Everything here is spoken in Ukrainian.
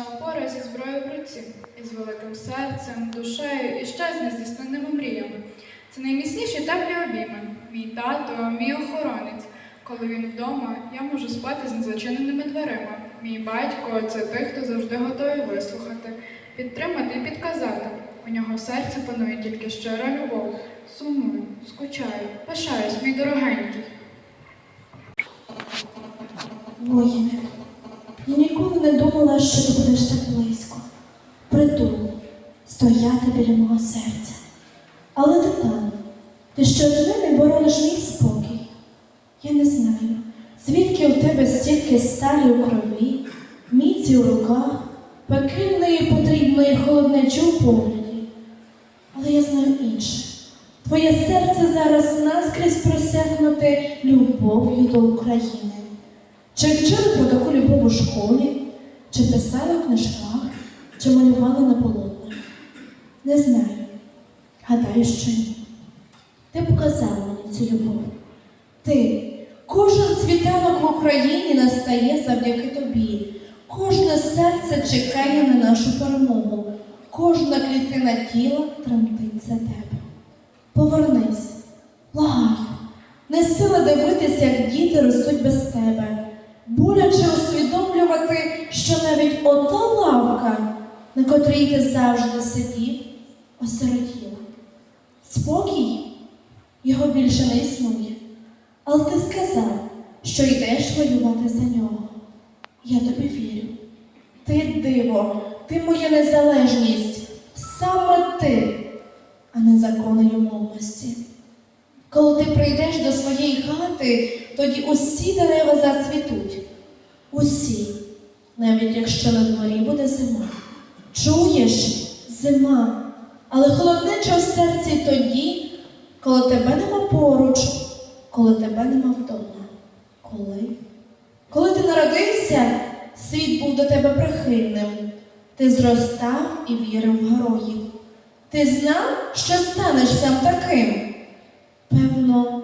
вічна опора зі зброєю в руці, із великим серцем, душею і ще з нездійсненними мріями. Це найміцніші теплі обійми. Мій тато, мій охоронець. Коли він вдома, я можу спати з незачиненими дверима. Мій батько це той, хто завжди готовий вислухати, підтримати і підказати. У нього в серці панує тільки щира любов. Сумую, скучаю, пишаюсь, мій дорогенький. Я ніколи не думала, що ти будеш так близько, притул, стояти біля мого серця. Але ти там, ти щоденний борониш мій спокій. Я не знаю, звідки у тебе стільки сталі у крові, міці у руках, пекельної потрібної холоднечі у погляді. Але я знаю інше. Твоє серце зараз наскрізь просякнуте любов'ю до України. Чи вчили про таку любов у школі, чи писали в книжках, чи малювали на полотнах? Не знаю. Гадаю, що ні. Ти показала мені цю любов. Ти, кожен світанок в Україні настає завдяки тобі. Кожне серце чекає на нашу перемогу. Кожна клітина тіла тремтить за тебе. Повернись, благаю, не сила дивитися, як діти ростуть без тебе, ота лавка, на котрій ти завжди сидів, осиротіла. Спокій його більше не існує. Але ти сказав, що йдеш воювати за нього. Я тобі вірю. Ти диво, ти моя незалежність, саме ти, а не закони любовності. Коли ти прийдеш до своєї хати, тоді усі дерева зацвітуть. Усі, навіть якщо на дворі буде зима. Чуєш, зима, але холоднеча в серці тоді, коли тебе нема поруч, коли тебе нема вдома. Коли? Коли ти народився, світ був до тебе прихильним. Ти зростав і вірив в героїв. Ти знав, що станеш сам таким? Певно,